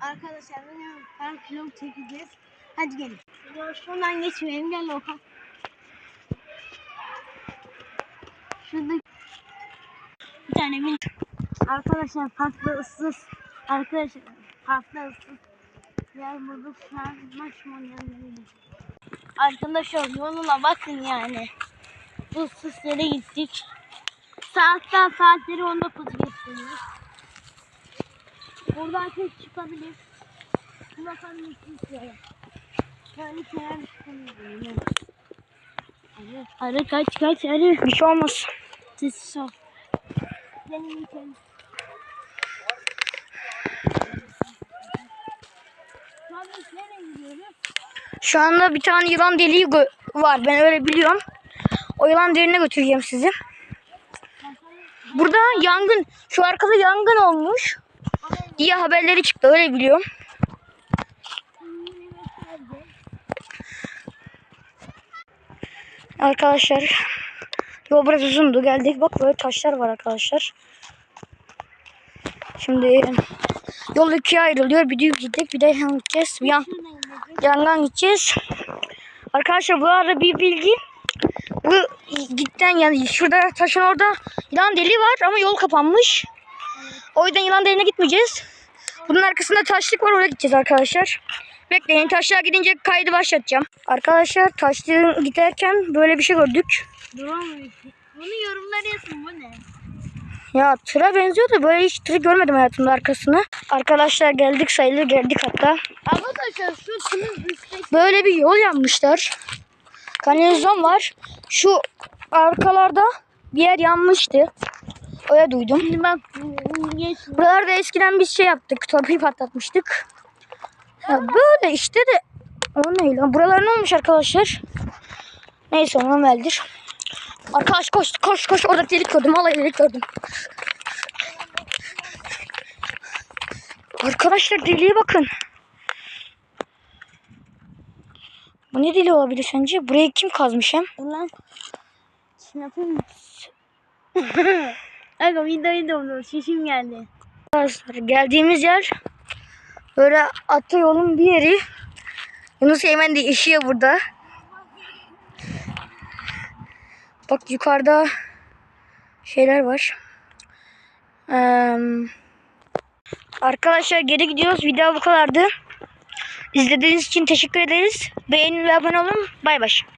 Arkadaşlar park vlog çekeceğiz. Hadi gelin. Şuradan geçmeyelim gel Okan. Şurada bir tane bin. Arkadaşlar parkta ıssız. Arkadaşlar parkta ıssız. Yer bulduk şu an maç oynayalım Arkadaşlar yoluna bakın yani. Issız yere gittik. Saatten saatleri 19 geçiyor. Buradan tek çıkabilir. Issız yere. Şöyle kenar çıkamıyorum. Arı, arı kaç kaç arı. Bir şey olmaz. Sessiz ol. Benim için. Şu an biz nereye gidiyoruz? Şu anda bir tane yılan deliği var. Ben öyle biliyorum. O yılan deliğine götüreceğim sizi. Burada yangın, şu arkada yangın olmuş diye haberleri çıktı. Öyle biliyorum. Arkadaşlar yol biraz uzundu. Geldik. Bak böyle taşlar var arkadaşlar. Şimdi yol ikiye ayrılıyor. Bir düz gittik. Bir de yan gideceğiz. Bir yan, yandan gideceğiz. Arkadaşlar bu arada bir bilgi. Bu gitten yani şurada taşın orada yılan deliği var ama yol kapanmış. O yüzden yılan deliğine gitmeyeceğiz. Bunun arkasında taşlık var oraya gideceğiz arkadaşlar. Bekleyin taşlığa gidince kaydı başlatacağım. Arkadaşlar taşlığı giderken böyle bir şey gördük. Bunu yorumlara yazın bu ne? Ya tıra benziyor da böyle hiç tır görmedim hayatımda arkasını. Arkadaşlar geldik sayılır geldik hatta. Arkadaşlar şu sınıf üstteki Böyle bir yol yapmışlar. Kanalizasyon var. Şu arkalarda bir yer yanmıştı. Öyle duydum. Şimdi bak. Buralarda eskiden biz şey yaptık. Torpil patlatmıştık. Ya böyle işte de o ne lan? Buralar ne olmuş arkadaşlar? Neyse normaldir. Arkadaş koş koş koş orada delik gördüm. Vallahi delik gördüm. Arkadaşlar deliğe bakın. Bu ne deli olabilir sence? Burayı kim kazmış hem? Ulan. Şimdi yapayım mı? Aga videoyu durdur. Şişim geldi. Arkadaşlar geldiğimiz yer böyle atı yolun bir yeri. Yunus Eymen de işiyor burada. Bak yukarıda şeyler var. Eee, arkadaşlar geri gidiyoruz. Video bu kadardı. İzlediğiniz için teşekkür ederiz. Beğenin ve abone olun. Bay bay.